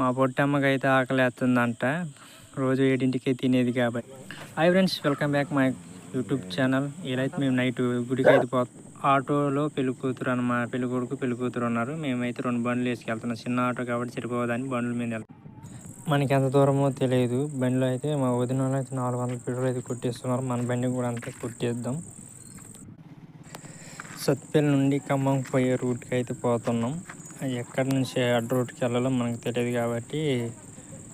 మా పొట్టమ్మకి అయితే ఆకలేస్తుందంట రోజు ఏడింటికే తినేది కాబట్టి. Hi friends welcome back my YouTube channel ఇలా అయితే మేము నైట్ గుడికి అయితే పో ఆటోలో పెళ్ళి కూతురు అన్నమాట పెళ్ళి కొడుకు పెళ్ళి కూతురు ఉన్నారు. మేమైతే రెండు బండ్లు వేసుకెళ్తున్నాం. చిన్న ఆటో కాబట్టి సరిపోదని బండ్ల మీద వెళ్తాం మనకి ఎంత దూరమో తెలియదు. బండిలో అయితే మా వదిన అయితే నాలుగు వందల పెట్రోల్ అయితే కొట్టేస్తున్నారు. మన బండి కూడా అంతా కొట్టేద్దాం. సత్పల్లి నుండి ఖమ్మం పోయే రూట్కి అయితే పోతున్నాం. ఎక్కడి నుంచి అడ్డ రూట్కి వెళ్ళాలో మనకు తెలియదు కాబట్టి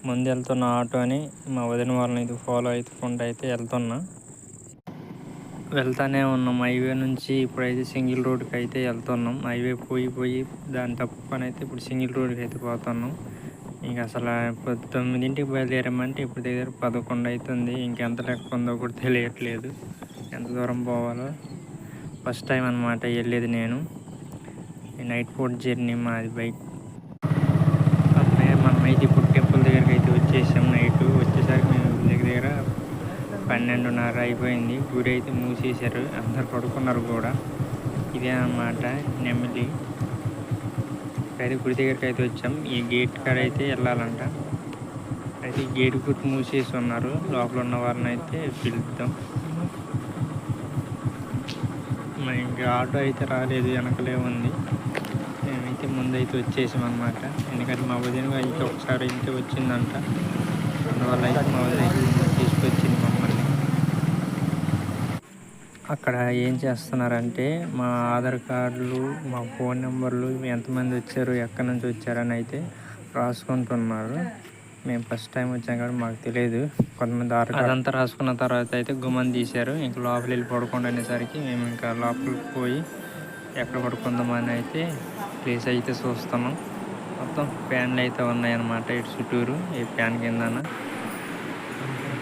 ముందు వెళ్తున్న ఆటో అని మా వదిన వాళ్ళని ఇది ఫాలో అవుతుంటే అయితే వెళ్తున్నా. వెళ్తానే ఉన్నాం. హైవే నుంచి ఇప్పుడైతే సింగిల్ రోడ్కి అయితే వెళ్తున్నాం. హైవే పోయి పోయి దాని తప్పుకొని అయితే ఇప్పుడు సింగిల్ రోడ్కి అయితే పోతున్నాం. ఇంక అసలు తొమ్మిదింటికి బయలుదేరామంటే ఇప్పుడు దగ్గర పదకొండు అవుతుంది. ఇంకెంత లెక్క ఉందో కూడా తెలియట్లేదు. ఎంత దూరం పోవాలో? ఫస్ట్ టైం అనమాట వెళ్ళేది నేను. నైట్ పూట్ జర్నీ మాది బైక్. మనమైతే ఇప్పుడు టెంపుల్ దగ్గరికి అయితే వచ్చేసాం నైట్. వచ్చేసరికి మేము దగ్గర దగ్గర పన్నెండున్నర అయిపోయింది. గుడి అయితే మూసేశారు. అందరు పడుకున్నారు కూడా. ఇదే అన్నమాట నెమ్మది. అయితే గుడి దగ్గరికి అయితే వచ్చాం. ఈ గేట్ కాడ అయితే వెళ్ళాలంట. అయితే గేట్ గుర్తు మూసేసి ఉన్నారు. లోపల ఉన్న వారిని అయితే పిలుద్దాం. మరి ఇంకా ఆటో అయితే రాలేదు. వెనకలే ఉంది. అయితే వచ్చేసామన్నమాట. ఎందుకంటే మా వదిన అయితే ఒకసారి అయితే వచ్చిందంట. అందువల్ల అయితే మా వదిన తీసుకొచ్చింది మమ్మల్ని. అక్కడ ఏం చేస్తున్నారంటే మా ఆధార్ కార్డులు మా ఫోన్ నెంబర్లు ఎంతమంది వచ్చారు ఎక్కడి నుంచి వచ్చారని అయితే రాసుకుంటున్నారు. మేము ఫస్ట్ టైం వచ్చాం కాబట్టి మాకు తెలియదు కొంతమంది ఆధార్ అదంతా రాసుకున్న తర్వాత అయితే గుమ్మని తీశారు. ఇంకా లోపలి వెళ్ళి పడుకోండి అనేసరికి మేము ఇంకా లోపలికి పోయి ఎక్కడ పడుకుందామని అయితే ప్లేస్ అయితే చూస్తున్నాం. మొత్తం ఫ్యాన్లు అయితే ఉన్నాయన్నమాట ఇటు చుట్టూరు ఈ ఫ్యాన్ కిందన.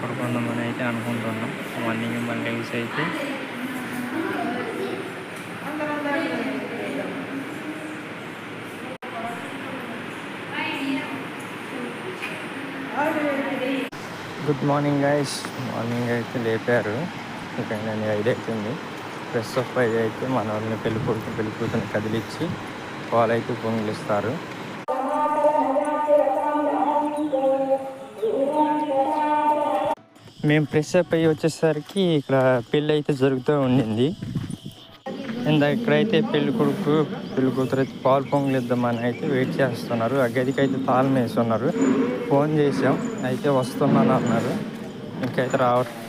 పడుకుందామని అయితే అనుకుంటున్నాం. మార్నింగ్ మళ్ళీ లేచి అయితే. గుడ్ మార్నింగ్ గైస్ మార్నింగ్ అయితే లేపారు. ఇక్కడ నేను ఐదు అవుతుంది. ప్రెస్ అప్ అయ్యి అయితే మన వాళ్ళని పెళ్ళి కొడుకు పెళ్ళి కూతురు కదిలిచ్చి వాళ్ళైతే పొంగిలిస్తారు. మేము ఫ్రెష్ అప్ అయ్యి వచ్చేసరికి ఇక్కడ పెళ్ళి అయితే జరుగుతూ ఉండింది. ఇందా ఇక్కడైతే పెళ్ళి కొడుకు పెళ్ళి కూతురు అయితే పాలు పొంగిలిద్దామని అయితే వెయిట్ చేస్తున్నారు. ఆ గదికి అయితే తాళం వేస్తున్నారు ఫోన్ చేసాం అయితే వస్తున్నాను అన్నారు. ఇంకైతే రావట్లేదు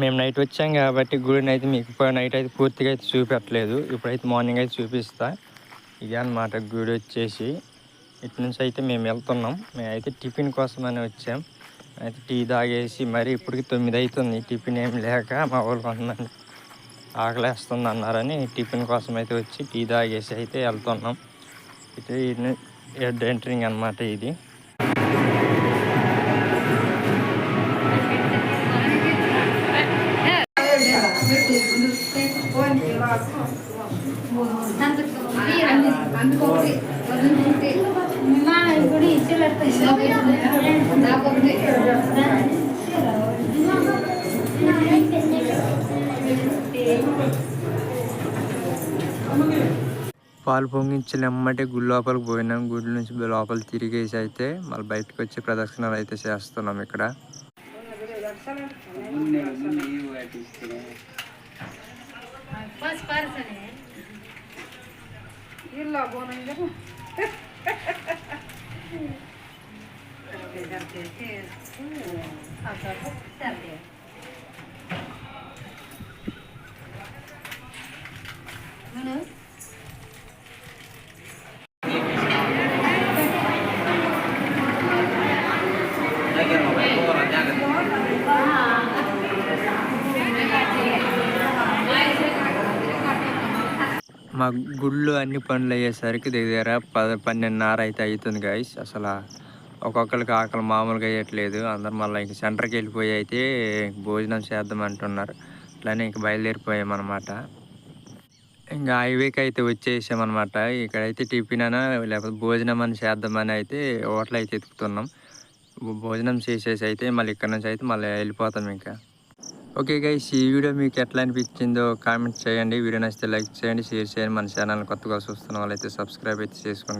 మేము నైట్ వచ్చాం కాబట్టి గుడిని అయితే మీకు నైట్ అయితే పూర్తిగా అయితే చూపెట్టలేదు. ఇప్పుడైతే మార్నింగ్ అయితే చూపిస్తా. ఇదే అనమాట గుడి వచ్చేసి. ఇటు నుంచి అయితే మేము వెళ్తున్నాం. మేమైతే టిఫిన్ కోసమని వచ్చాం. అయితే టీ తాగేసి మరి ఇప్పటికి తొమ్మిది అవుతుంది. టిఫిన్ ఏం లేక మా వాళ్ళు కొంతమంది ఆకలేస్తుంది అన్నారని టిఫిన్ కోసం అయితే వచ్చి టీ తాగేసి అయితే వెళ్తున్నాం. ఇది ఎంటరింగ్ అనమాట ఇది. పాలు పొంగించిన ఎమ్మటే గుడి లోపలికి పోయినాం. గుడి నుంచి లోపల తిరిగేసి అయితే మళ్ళీ బయటకు వచ్చి ప్రదక్షిణలు అయితే చేస్తున్నాం ఇక్కడ. మా గుళ్ళు అన్ని పనులు అయ్యేసరికి దగ్గర పద పన్నెండున్నర అయితే అవుతుంది గాయస్ అసలు ఒక్కొక్కరికి ఆకలి మామూలుగా అయ్యట్లేదు. అందరు మళ్ళీ ఇంక సెంటర్కి వెళ్ళిపోయి అయితే భోజనం చేద్దాం అంటున్నారు. అట్లానే ఇంక బయలుదేరిపోయామన్నమాట ఇంకా హైవేకి అయితే వచ్చేసామన్నమాట ఇక్కడైతే టిఫిన్ అన లేకపోతే భోజనం అని చేద్దామని అయితే హోటల్ అయితే ఎతుకుతున్నాం భోజనం చేసేసి అయితే మళ్ళీ ఇక్కడ నుంచి అయితే మళ్ళీ వెళ్ళిపోతాం ఇంకా. ఓకే గైస్ ఈ వీడియో మీకు ఎట్లా అనిపించిందో కామెంట్ చేయండి. వీడియో నచ్చితే లైక్ చేయండి షేర్ చేయండి. మన ఛానల్ కొత్తగా చూస్తున్న వాళ్ళైతే సబ్స్క్రైబ్ అయితే చేసుకోండి.